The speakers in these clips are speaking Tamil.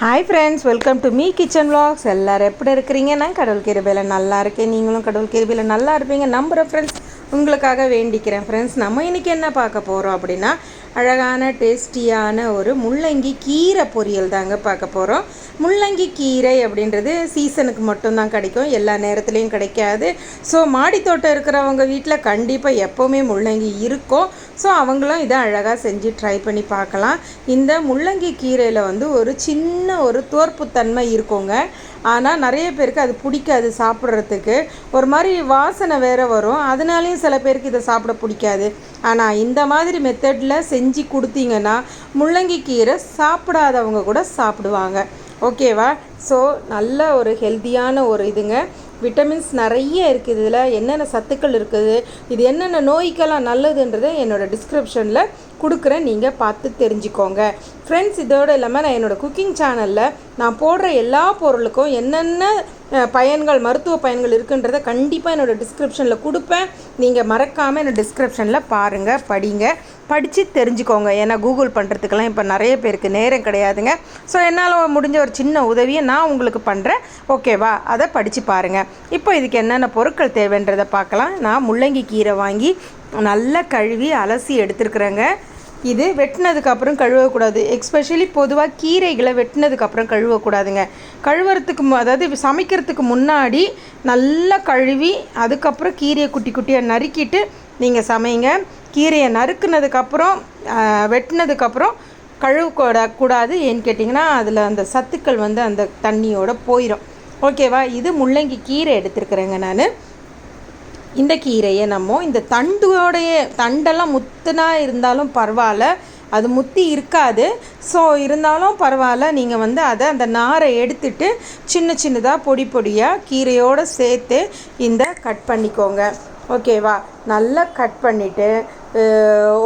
Hi friends welcome to me kitchen vlogs எல்லோரும் எப்படி இருக்கிறீங்க நான் கடவுள் கிருபையில் நல்லா இருக்கேன். நீங்களும் கடவுள் கிருபையில் நல்லா இருப்பீங்க. நம்புகிற ஃப்ரெண்ட்ஸ் உங்களுக்காக வேண்டிக்கிறேன். ஃப்ரெண்ட்ஸ் நம்ம இன்றைக்கி என்ன பார்க்க போகிறோம் அப்படின்னா அழகான டேஸ்டியான ஒரு முள்ளங்கி கீரை பொரியல் தாங்க பார்க்க போகிறோம் முள்ளங்கி கீரை அப்படின்றது சீசனுக்கு மட்டும்தான் கிடைக்கும். எல்லா நேரத்துலையும் கிடைக்காது. ஸோ மாடித்தோட்டம் இருக்கிறவங்க வீட்டில் கண்டிப்பாக எப்போவுமே முள்ளங்கி இருக்கும். ஸோ அவங்களும் இதை அழகாக செஞ்சு ட்ரை பண்ணி பார்க்கலாம். இந்த முள்ளங்கி கீரையில் வந்து ஒரு சின்ன ஒரு தோற்புத்தன்மை இருக்குங்க. ஆனால் நிறைய பேருக்கு அது பிடிக்காது சாப்பிட்றதுக்கு. ஒரு மாதிரி வாசனை வேறு வரும். அதனாலையும் சில பேருக்கு இதை சாப்பிட பிடிக்காது. ஆனால் இந்த மாதிரி மெத்தடில் செஞ்சு செஞ்சு கொடுத்தீங்கன்னா முள்ளங்கி கீரை சாப்பிடாதவங்க கூட சாப்பிடுவாங்க. ஓகேவா? ஸோ நல்ல ஒரு ஹெல்த்தியான ஒரு இதுங்க. விட்டமின்ஸ் நிறைய இருக்குது இதில். என்னென்ன சத்துக்கள் இருக்குது? இது என்னென்ன நோய்க்கெல்லாம் நல்லதுன்றதை என்னோடய டிஸ்கிரிப்ஷனில் கொடுக்குறேன். நீங்கள் பார்த்து தெரிஞ்சுக்கோங்க. ஃப்ரெண்ட்ஸ் இதோடு இல்லாமல் நான் என்னோடய குக்கிங் சேனலில் நான் போடுற எல்லா பொருளுக்கும் என்னென்ன பயன்கள் மருத்துவ பயன்கள் இருக்குன்றதை கண்டிப்பாக என்னோடய டிஸ்கிரிப்ஷனில் கொடுப்பேன். நீங்கள் மறக்காமல் என்னோட டிஸ்கிரிப்ஷனில் பாருங்கள் படிங்க. படித்து தெரிஞ்சுக்கோங்க. ஏன்னா கூகுள் பண்ணுறதுக்கெல்லாம் இப்போ நிறைய பேருக்கு நேரம் கிடையாதுங்க. ஸோ என்னால் முடிஞ்ச ஒரு சின்ன உதவியை நான் உங்களுக்கு பண்ணுறேன் ஓகேவா அதை படித்து பாருங்கள் இப்போ இதுக்கு என்னென்ன பொருட்கள் தேவைன்றதை பார்க்கலாம். நான் முள்ளங்கி கீரை வாங்கி நல்லா கழுவி அலசி எடுத்துருக்குறேங்க. இது வெட்டினதுக்கப்புறம் கழுவக்கூடாது. எக்ஸ்பெஷலி பொதுவாக கீரைகளை வெட்டினதுக்கப்புறம் கழுவக்கூடாதுங்க. கழுவுறதுக்கு அதாவது சமைக்கிறதுக்கு முன்னாடி நல்லா கழுவி அதுக்கப்புறம் கீரையை குட்டி குட்டியாக நறுக்கிட்டு நீங்கள் சமைங்க. கீரையை நறுக்குனதுக்கப்புறம் வெட்டினதுக்கப்புறம் கழுவக்கூட கூடாது. ஏன்னு கேட்டிங்கன்னா அதில் அந்த சத்துக்கள் வந்து அந்த தண்ணியோட போயிடும் ஓகேவா இது முள்ளங்கி கீரை எடுத்துருக்குறேங்க நான். இந்த கீரையை நம்ம இந்த தண்டோடைய தண்டெல்லாம் முத்துனா இருந்தாலும் பரவாயில்ல. அது முத்தி இருக்காது. ஸோ இருந்தாலும் பரவாயில்ல. நீங்கள் வந்து அதை அந்த நாரை எடுத்துட்டு சின்ன சின்னதாக பொடி பொடியாக கீரையோடு சேர்த்து இந்த கட் பண்ணிக்கோங்க. ஓகேவா நல்லா கட் பண்ணிவிட்டு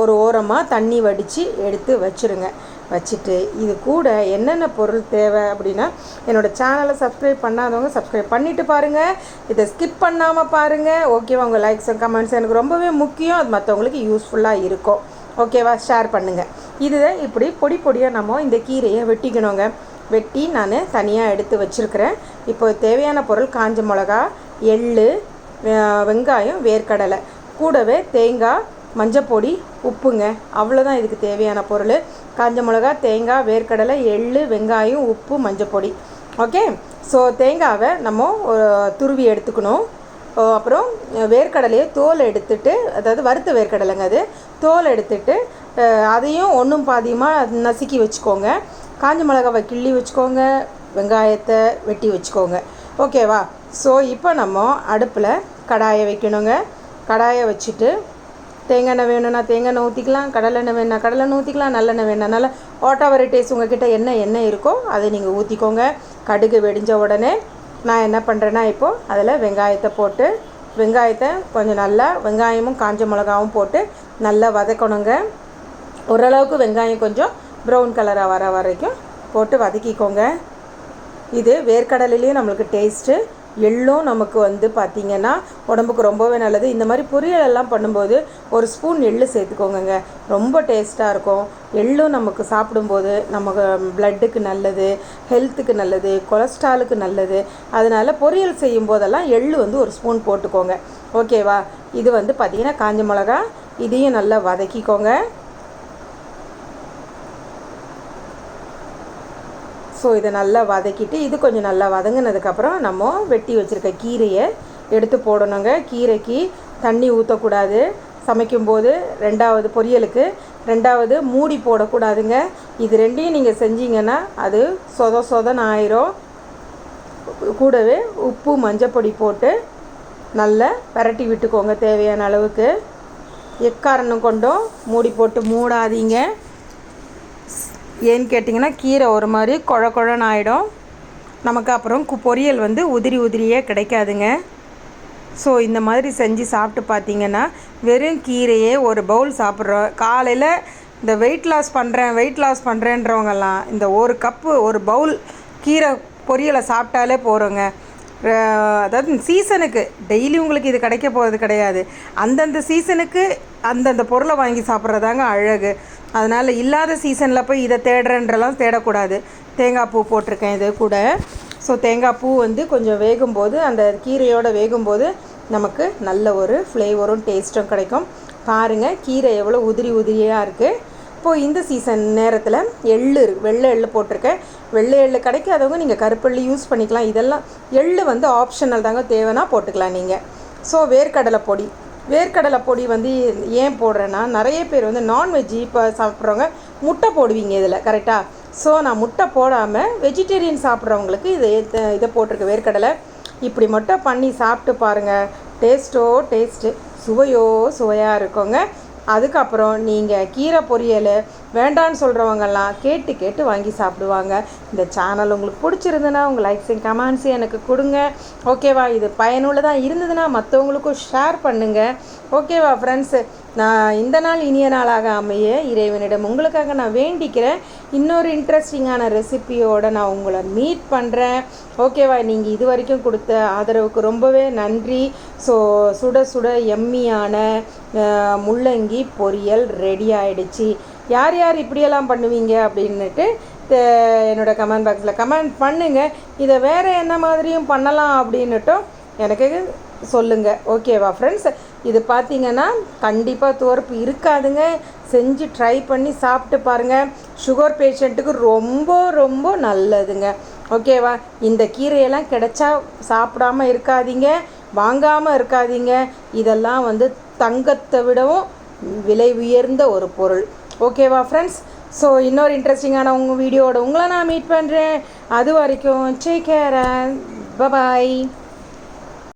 ஒரு ஓரமாக தண்ணி வடித்து எடுத்து வச்சுருங்க. வச்சுட்டு இது கூட என்னென்ன பொருள் தேவை அப்படின்னா என்னோடய சேனலை சப்ஸ்கிரைப் பண்ணாதவங்க சப்ஸ்கிரைப் பண்ணிவிட்டு பாருங்கள் இதை ஸ்கிப் பண்ணாமல் பாருங்கள் ஓகேவா உங்கள் லைக்ஸ் அண்ட் கமெண்ட்ஸ் எனக்கு ரொம்பவே முக்கியம். அது மற்றவங்களுக்கு யூஸ்ஃபுல்லாக இருக்கும். ஓகேவா ஷேர் பண்ணுங்கள் இதுதான் இப்படி பொடி பொடியாக நம்ம இந்த கீரையை வெட்டிக்கணுங்க. வெட்டி நான் தனியாக எடுத்து வச்சுருக்கிறேன். இப்போ தேவையான பொருள் காஞ்ச மிளகா எள்ளு வெங்காயம் வேர்க்கடலை. கூடவே தேங்காய் மஞ்சப்பொடி உப்புங்க. அவ்வளோதான் இதுக்கு தேவையான பொருள். காஞ்ச மிளகா தேங்காய் வேர்க்கடலை எள் வெங்காயம் உப்பு மஞ்சப்பொடி ஓகே ஸோ தேங்காவை நம்ம துருவி எடுத்துக்கணும். அப்புறம் வேர்க்கடலையை தோல் எடுத்துட்டு அதாவது வறுத்த வேர்க்கடலைங்க அது தோல் எடுத்துட்டு அதையும் ஒன்றும் பாதியமாக நசுக்கி வச்சுக்கோங்க. காஞ்ச மிளகாவை கிள்ளி வச்சுக்கோங்க. வெங்காயத்தை வெட்டி வச்சுக்கோங்க. ஓகேவா ஸோ இப்போ நம்ம அடுப்பில் கடாயை வைக்கணுங்க. கடாயை வச்சுட்டு தேங்காய் எண்ணெய் வேணும்னா தேங்காய் எண்ணெய் ஊற்றிக்கலாம் கடலை எண்ணெய் வேணும்னா கடலை எண்ணெய் ஊற்றிக்கலாம் நல்லெண்ணெய் வேணும்னா ஓட்டா வெரைட்டிஸ் உங்ககிட்ட என்ன எண்ணெய் இருக்கோ அதை நீங்கள் ஊற்றிக்கோங்க கடுகு வெடிஞ்ச உடனே நான் என்ன பண்ணுறேன்னா இப்போது அதில் வெங்காயத்தை போட்டு வெங்காயத்தை கொஞ்சம் நல்லா வெங்காயமும் காஞ்ச மிளகாவும் போட்டு நல்லா வதக்கணுங்க. ஓரளவுக்கு வெங்காயம் கொஞ்சம் ப்ரௌன் கலராக வர வரைக்கும் போட்டு வதக்கிக்கோங்க. இது வேர்க்கடலையிலையும் நம்மளுக்கு டேஸ்ட்டு எள்ளும் நமக்கு வந்து பார்த்திங்கன்னா உடம்புக்கு ரொம்பவே நல்லது. இந்த மாதிரி பொரியல் எல்லாம் பண்ணும்போது ஒரு ஸ்பூன் எள்ளு சேர்த்துக்கோங்கங்க. ரொம்ப டேஸ்ட்டாக இருக்கும். எள்ளும் நமக்கு சாப்பிடும்போது நமக்கு பிளட்டுக்கு நல்லது ஹெல்த்துக்கு நல்லது கொலஸ்ட்ராலுக்கு நல்லது. அதனால் பொரியல் செய்யும் போதெல்லாம் எள்ளு வந்து ஒரு ஸ்பூன் போட்டுக்கோங்க. ஓகேவா? இது வந்து பார்த்திங்கன்னா காஞ்ச மிளகா இதையும் நல்லா வதக்கிக்கோங்க. ஸோ இதை நல்லா வதக்கிட்டு இது கொஞ்சம் நல்லா வதங்கினதுக்கப்புறம் நம்ம வெட்டி வச்சுருக்க கீரையை எடுத்து போடணுங்க. கீரைக்கு தண்ணி ஊற்றக்கூடாது சமைக்கும்போது ரெண்டாவது பொரியலுக்கு ரெண்டாவது மூடி போடக்கூடாதுங்க. இது ரெண்டையும் நீங்கள் செஞ்சீங்கன்னா அது சொத சொதன்னு ஆயிரும். கூடவே உப்பு மஞ்சப்பொடி போட்டு நல்லா விரட்டி விட்டுக்கோங்க தேவையான அளவுக்கு. எக்காரணம் கொண்டும் மூடி போட்டு மூடாதீங்க. ஏன்னு கேட்டிங்கன்னா கீரை ஒரு மாதிரி குழ குழன்னு ஆகிடும் நமக்கு அப்புறம் கு பொரியல் வந்து உதிரி உதிரியே கிடைக்காதுங்க. ஸோ இந்த மாதிரி செஞ்சு சாப்பிட்டு பார்த்தீங்கன்னா வெறும் கீரையே ஒரு பவுல் சாப்பிட்றோம் காலையில் இந்த வெயிட் லாஸ் பண்ணுறேன் வெயிட் லாஸ் பண்ணுறேன்றவங்கெல்லாம் இந்த ஒரு கப்பு ஒரு பவுல் கீரை பொரியலை சாப்பிட்டாலே போகிறோங்க அதாவது சீசனுக்கு டெய்லி உங்களுக்கு இது கிடைக்க போகிறது கிடையாது. அந்தந்த சீசனுக்கு அந்தந்த பொருளை வாங்கி சாப்பிட்றதாங்க அழகு. அதனால் இல்லாத சீசனில் போய் இதை தேடுறன்றலாம் தேடக்கூடாது. தேங்காய் பூ போட்டிருக்கேன் இது கூட. ஸோ தேங்காய் பூ வந்து கொஞ்சம் வேகும்போது அந்த கீரையோடு வேகும்போது நமக்கு நல்ல ஒரு ஃப்ளேவரும் டேஸ்ட்டும் கிடைக்கும். பாருங்கள் கீரை எவ்வளோ உதிரி உதிரியாக இருக்குது இப்போது இந்த சீசன் நேரத்தில் எள்ளு வெள்ளை எள்ளு போட்டிருக்கேன். வெள்ளை எள்ளு கிடைக்காதவங்க நீங்கள் கருப்பள்ளி யூஸ் பண்ணிக்கலாம். இதெல்லாம் எள்ளு வந்து ஆப்ஷனல் தாங்க. தேவைன்னா போட்டுக்கலாம் நீங்கள் ஸோ வேர்க்கடலை பொடி. வேர்க்கடலை பொடி வந்து ஏன் போடுறேன்னா நிறைய பேர் வந்து நான்வெஜ்ஜி இப்போ சாப்பிட்றவங்க முட்டை போடுவீங்க இதில் கரெக்டாக ஸோ நான் முட்டை போடாமல் வெஜிடேரியன் சாப்பிட்றவங்களுக்கு இதை இதை போட்டிருக்க வேர்க்கடலை. இப்படி மட்டும் பண்ணி சாப்பிட்டு பாருங்கள் டேஸ்ட்டோ டேஸ்ட்டு சுவையோ சுவையாக இருக்குங்க. அதுக்கப்புறம் நீங்கள் கீரை பொரியல் வேண்டான்னு சொல்கிறவங்கெல்லாம் கேட்டு கேட்டு வாங்கி சாப்பிடுவாங்க. இந்த சேனல் உங்களுக்கு பிடிச்சிருந்ததுன்னா உங்கள் லைக்ஸ் அண்ட் கமெண்ட்ஸ் எனக்கு கொடுங்க. ஓகேவா இது பயனுள்ளதாக இருந்ததுன்னா மற்றவங்களுக்கும் ஷேர் பண்ணுங்கள் ஓகேவா ஃப்ரெண்ட்ஸு நான் இந்த நாள் இனிய நாளாக அமைய இறைவனிடம் உங்களுக்காக நான் வேண்டிக்கிறேன். இன்னொரு இன்ட்ரெஸ்டிங்கான ரெசிபியோடு நான் உங்களை மீட் பண்ணுறேன் ஓகேவா நீங்கள் இது வரைக்கும் கொடுத்த ஆதரவுக்கு ரொம்பவே நன்றி. ஸோ சுட சுட எம்மியான முள்ளங்கி பொரியல் ரெடி ஆகிடுச்சு யார் யார் இப்படியெல்லாம் பண்ணுவீங்க அப்படின்னுட்டு என்னோடய கமெண்ட் பாக்ஸில் கமெண்ட் பண்ணுங்கள் இதை வேறு என்ன மாதிரியும் பண்ணலாம் அப்படின்னுட்டும் எனக்கு சொல்லுங்கள் ஓகேவா ஃப்ரெண்ட்ஸ் இது பார்த்தீங்கன்னா கண்டிப்பாக துவர்ப்பு இருக்காதுங்க. செஞ்சு ட்ரை பண்ணி சாப்பிட்டு பாருங்கள் சுகர் பேஷண்ட்டுக்கு ரொம்ப ரொம்ப நல்லதுங்க. ஓகேவா? இந்த கீரையெல்லாம் கிடைச்சா சாப்பிடாமல் இருக்காதீங்க. வாங்காமல் இருக்காதீங்க. இதெல்லாம் வந்து தங்கத்தை விடவும் விலை உயர்ந்த ஒரு பொருள். ஓகேவா ஃப்ரெண்ட்ஸ் ஸோ இன்னொரு இன்ட்ரெஸ்டிங்கான உங்கள் வீடியோட உங்களை நான் மீட் பண்ணுறேன் அது வரைக்கும் டேக் கேர் பபாய்